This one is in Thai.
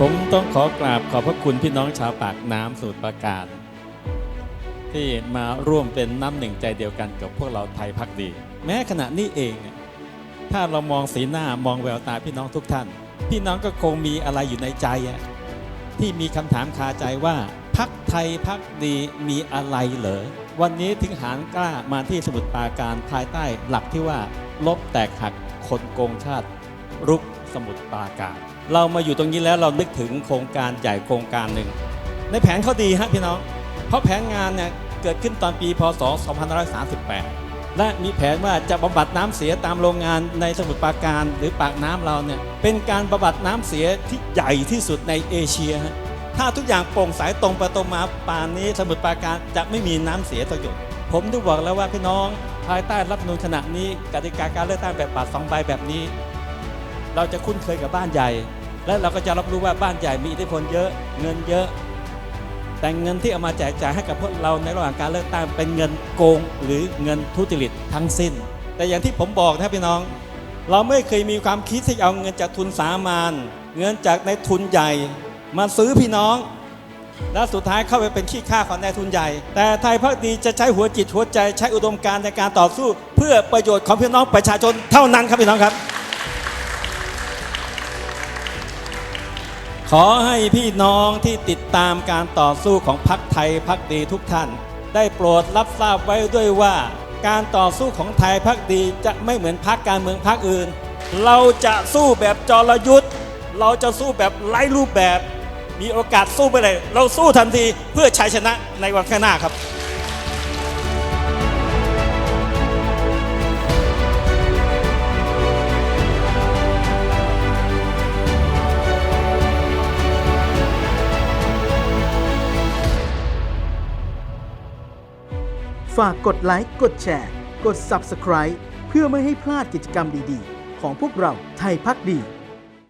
ผมต้องขอกราบขอบพระคุณพี่น้องชาวปากน้ำสมุทรปราการ ที่มาร่วมเป็นน้ำหนึ่งใจเดียวกันกับพวกเราไทยพักดี แม้ขณะนี้เอง ถ้าเรามองสีหน้ามองแววตาพี่น้องทุกท่าน พี่น้องก็คงมีอะไรอยู่ในใจ ที่มีคำถามคาใจว่าพักไทยพักดีมีอะไรเหรอวันนี้ถึงหารกล้ามาที่สมุทรปราการภายใต้หลักที่ว่าลบแตกหักคนโกงชาติ รุกสมุทรปราการ เรามาอยู่ตรงนี้แล้วเรานึกถึงโครงการใหญ่โครงการหนึ่ง ในแผนเขาดีฮะพี่น้อง เพราะแผนงานเนี่ยเกิดขึ้นตอนปีพศ 2538 และมีแผนว่าจะบำบัดน้ำเสียตามโรงงานในสมุทรปราการหรือปากน้ำเราเนี่ยเป็นการบำบัดน้ำเสียที่ใหญ่ที่สุดในเอเชีย ถ้าทุกอย่างโปร่งใสตรงไปตรงมาป่านนี้สมุทรปราการจะไม่มีน้ำเสียต่อหยดผมได้บอกแล้วว่าพี่น้องภายใต้รัฐนูญขณะนี้กติกาการเลือกตั้งแบบบัตรสองใบแบบนี้ เราจะคุ้นเคยกับบ้านใหญ่ และเราก็จะรับรู้ว่าบ้านใหญ่มีอิทธิพลเยอะเงินเยอะ แต่เงินที่เอามาแจกจ่ายให้กับพวกเราในระหว่างการเลือกตั้งเป็นเงินโกงหรือเงินทุจริตทั้งสิ้น แต่อย่างที่ผมบอกนะพี่น้อง เราไม่เคยมีความคิดที่จะเอาเงินจากทุนสามานเงินจากในทุนใหญ่มาซื้อพี่น้องแล้วสุดท้ายเข้าไปเป็นขี้ข้าของนายทุนใหญ่ แต่ไทยพักดีจะใช้หัวจิตหัวใจใช้อุดมการณ์ในการต่อสู้ เพื่อประโยชน์ของพี่น้องประชาชนเท่านั้นครับพี่น้องครับ ขอให้พี่น้องที่ติดตามการต่อสู้ของพักไทยพักดีทุกท่าน ได้โปรดรับทราบไว้ด้วยว่า การต่อสู้ของไทยพักดีจะไม่เหมือนพักการเมืองพักอื่น เราจะสู้แบบจรยุทธ์เราจะสู้แบบไร้รูปแบบ มีโอกาสสู้ไปเลย เราสู้ทันทีเพื่อชัยชนะในวันข้างหน้าครับ ฝากกดไลค์ กดแชร์ กด Subscribe เพื่อไม่ให้พลาดกิจกรรมดีๆ ของพวกเราไทยพักดี